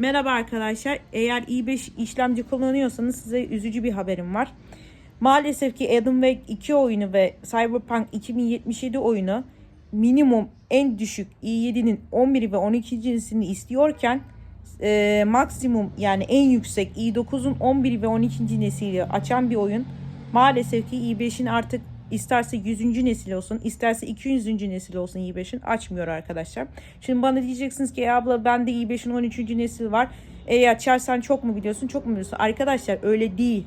Merhaba arkadaşlar. Eğer i5 işlemci kullanıyorsanız size üzücü bir haberim var. Maalesef ki Adam Wake 2 oyunu ve Cyberpunk 2077 oyunu minimum en düşük i7'nin 11 ve 12. neslini istiyorken e, maksimum yani en yüksek i9'un 11 ve 12. nesili açan bir oyun. Maalesef ki i5'in artık isterse 100. nesil olsun, isterse 200. nesil olsun i5'in açmıyor arkadaşlar. Şimdi bana diyeceksiniz ki "E abla bende i5'in 13. nesil var. E açarsan çok mu biliyorsun, çok mu biliyorsun? Arkadaşlar öyle değil.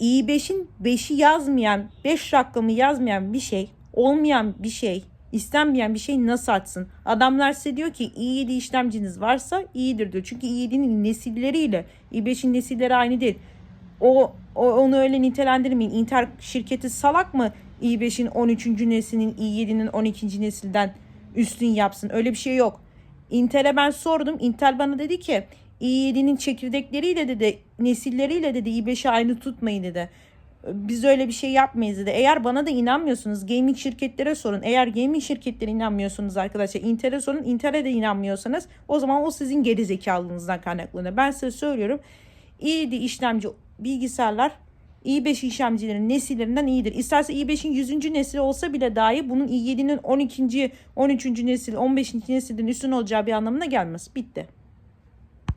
i5'in 5'i yazmayan, 5 rakamı yazmayan bir şey, olmayan bir şey, istenmeyen bir şey nasıl açsın? Adamlar size diyor ki i7 işlemciniz varsa iyidir diyor. Çünkü i7'nin nesilleriyle i5'in nesilleri aynı değil. O onu öyle nitelendirmeyin. Intel şirketi salak mı i5'in 13. neslinin i7'nin 12. nesilden üstün yapsın? Öyle bir şey yok. Intel'e ben sordum. Intel bana dedi ki i7'nin çekirdekleriyle dedi nesilleriyle dedi i5'i aynı tutmayın dedi. Biz öyle bir şey yapmayız dedi. Eğer bana da inanmıyorsunuz gaming şirketlere sorun. Eğer gaming şirketlerine inanmıyorsunuz arkadaşlar Intel'e sorun. Intel'e de inanmıyorsanız o zaman o sizin geri zekalılığınızdan kaynaklanıyor. Ben size söylüyorum. i7 işlemci bilgisayarlar i5 işlemcilerin nesillerinden iyidir. İsterse i5'in 100. nesli olsa bile dahi bunun i7'nin 12. 13. nesil 15. nesilden üstün olacağı bir anlamına gelmez. Bitti.